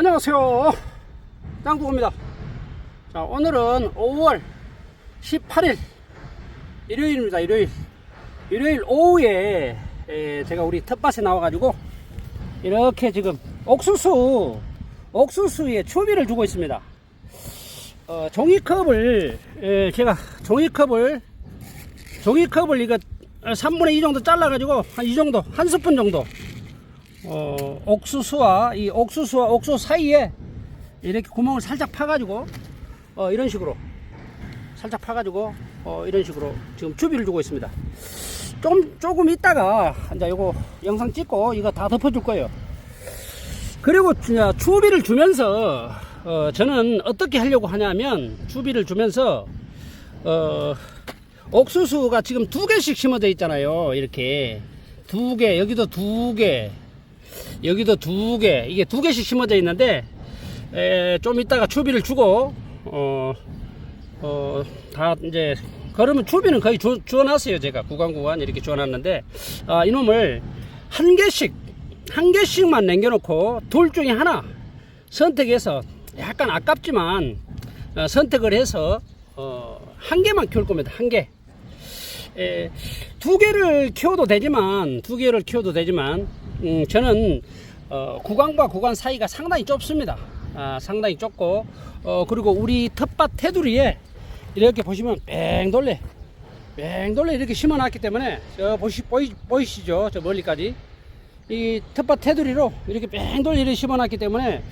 안녕하세요. 땅두고입니다. 자, 오늘은 5월 18일 일요일입니다. 일요일. 일요일 오후에 에, 제가 우리 텃밭에 나와가지고 이렇게 지금 옥수수, 옥수수에 초비를 주고 있습니다. 어, 종이컵을, 에, 제가 종이컵을, 종이컵을 이거 3분의 2 정도 잘라가지고 한 이 정도, 한 스푼 정도 어, 옥수수와 이 옥수수와 옥수수 사이에 이렇게 구멍을 살짝 파가지고 어, 이런 식으로 살짝 파가지고 어, 이런 식으로 지금 주비를 주고 있습니다. 좀 조금 있다가 이제 이거 영상 찍고 이거 다 덮어줄 거예요. 그리고 추비를 주면서 어, 저는 어떻게 하려고 하냐면 추비를 주면서 어, 옥수수가 지금 두 개씩 심어져 있잖아요. 이렇게 두 개, 여기도 두 개, 여기도 두 개, 이게 두 개씩 심어져 있는데 에, 좀 이따가 추비를 주고 어, 어, 다 이제 그러면 추비는 거의 주, 주어놨어요. 제가 구간 구간 이렇게 주어놨는데 아, 이놈을 한 개씩 한 개씩만 남겨놓고 둘 중에 하나 선택해서 약간 아깝지만 어, 선택을 해서 어, 한 개만 키울 겁니다. 한 개. 에, 두 개를 키워도 되지만 두 개를 키워도 되지만 음, 저는 어, 구간과 구간 사이가 상당히 좁습니다. 아, 상당히 좁고 어, 그리고 우리 텃밭 테두리에 이렇게 보시면 뺑돌레 뺑돌레 이렇게 심어놨기 때문에 저 보시 보이, 보이시죠? 저 멀리까지 이 텃밭 테두리로 이렇게 뺑돌레 이렇게 심어놨기 때문에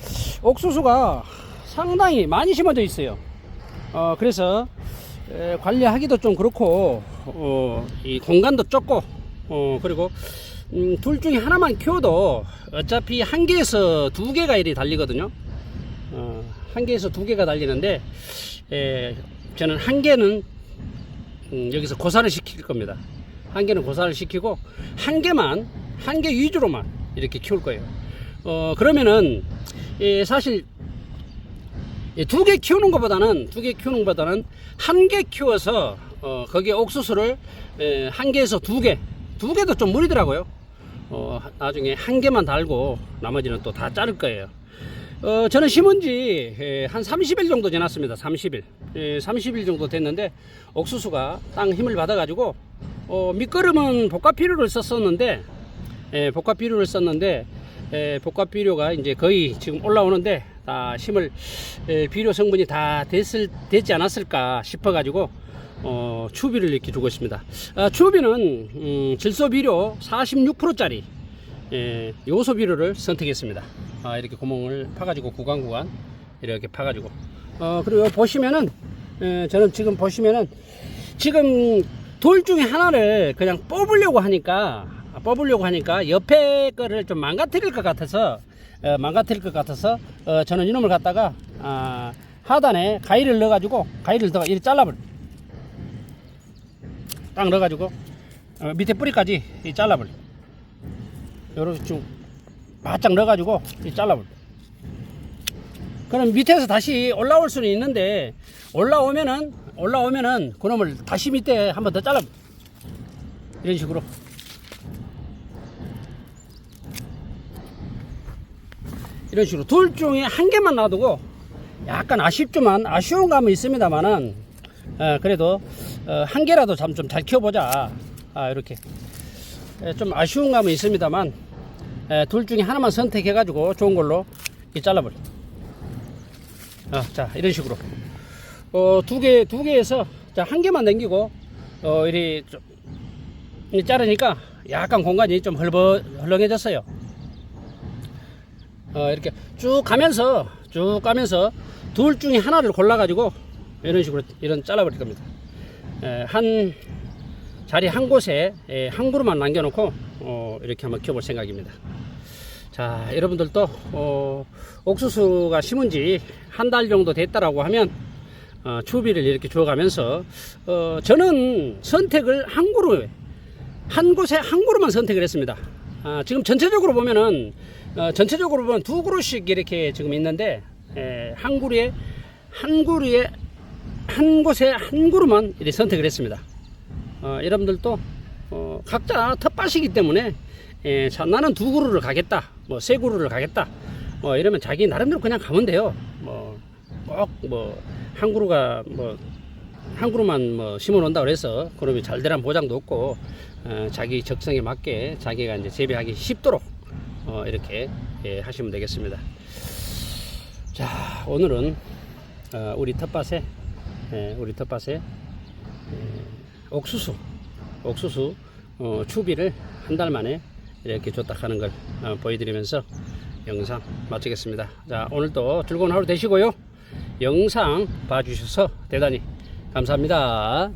옥수수가 상당히 많이 심어져 있어요. 어, 그래서 에, 관리하기도 좀 그렇고 어, 이 공간도 좁고 어, 그리고 음, 둘 중에 하나만 키워도 어차피 한 개에서 두 개가 이리 달리거든요. 어, 한 개에서 두 개가 달리는데 에, 저는 한 개는 음, 여기서 고사를 시킬 겁니다. 한 개는 고사를 시키고 한 개만 한 개 위주로만 이렇게 키울 거예요. 어, 그러면은 예, 사실 두개 키우는 것보다는 두 개 키우는 것보다는 한 개 키워서 어, 거기에 옥수수를 에, 한 개에서 두 개, 두 개도 좀 무리더라고요. 어, 나중에 한 개만 달고 나머지는 또 다 자를 거예요. 어, 저는 심은 지 한 30일 정도 지났습니다. 30일. 예, 30일 정도 됐는데 옥수수가 땅 힘을 받아가지고 어, 밑거름은 복합비료를 썼었는데 예, 복합비료를 썼는데 예, 복합비료가 이제 거의 지금 올라오는데 다 심을 예, 비료 성분이 다 됐을 됐지 않았을까 싶어가지고 어, 추비를 이렇게 주고 있습니다. 아, 추비는 음, 질소 비료 46%짜리 예, 요소 비료를 선택했습니다. 아, 이렇게 구멍을 파가지고 구간 구간 이렇게 파가지고 어, 그리고 보시면은 예, 저는 지금 보시면은 지금 돌 중에 하나를 그냥 뽑으려고 하니까 아, 뽑으려고 하니까 옆에 거를 좀 망가뜨릴 것 같아서 어, 망가뜨릴 것 같아서 어, 저는 이놈을 갖다가 아, 하단에 가위를 넣어가지고 가위를 더 이렇게 잘라버려 딱 넣어가지고 어, 밑에 뿌리까지 이 잘라버려. 요렇게 좀 바짝 넣어가지고 이 잘라버려. 그럼 밑에서 다시 올라올 수는 있는데 올라오면은 올라오면은 그놈을 다시 밑에 한 번 더 잘라 이런 식으로. 이런 식으로. 둘 중에 한 개만 놔두고 약간 아쉽지만 아쉬운 감은 있습니다만은 어, 그래도 어, 한 개라도 좀 잘 키워보자. 아, 이렇게. 에, 좀 아쉬운 감은 있습니다만 에, 둘 중에 하나만 선택해 가지고 좋은 걸로 이 잘라버려. 어, 자 이런 식으로. 어, 두 개, 두 개에서 자, 한 개만 남기고 어, 이리 좀 이 자르니까 약간 공간이 좀 헐버, 헐렁해졌어요. 어, 이렇게 쭉 가면서 쭉 가면서 둘 중에 하나를 골라 가지고 이런 식으로 이런 잘라버릴 겁니다. 에, 한 자리 한 곳에 에, 한 그루만 남겨놓고 어, 이렇게 한번 키워볼 생각입니다. 자, 여러분들도 어, 옥수수가 심은 지 한 달 정도 됐다라고 하면 어, 추비를 이렇게 주어가면서 어, 저는 선택을 한 그루에 한 곳에 한 그루만 선택을 했습니다. 아, 지금 전체적으로 보면은 어, 전체적으로 보면 두 그루씩 이렇게 지금 있는데 에, 한 그루에 한 그루에 한 곳에 한 그루만 이렇게 선택을 했습니다. 어, 여러분들도 어, 각자 텃밭이기 때문에 예, 자, 나는 두 그루를 가겠다, 뭐 세 그루를 가겠다. 뭐 이러면 자기 나름대로 그냥 가면 돼요. 뭐 꼭 뭐한 그루가 뭐 한 그루만 뭐 심어 놓는다 그래서 그러면 잘 되란 보장도 없고 어, 자기 적성에 맞게 자기가 이제 재배하기 쉽도록 어, 이렇게 예, 하시면 되겠습니다. 자 오늘은 어, 우리 텃밭에 예, 우리 텃밭에 예, 옥수수 옥수수 어, 추비를 한 달 만에 이렇게 줬다 하는 걸 어, 보여드리면서 영상 마치겠습니다. 자 오늘도 즐거운 하루 되시고요. 영상 봐주셔서 대단히 감사합니다.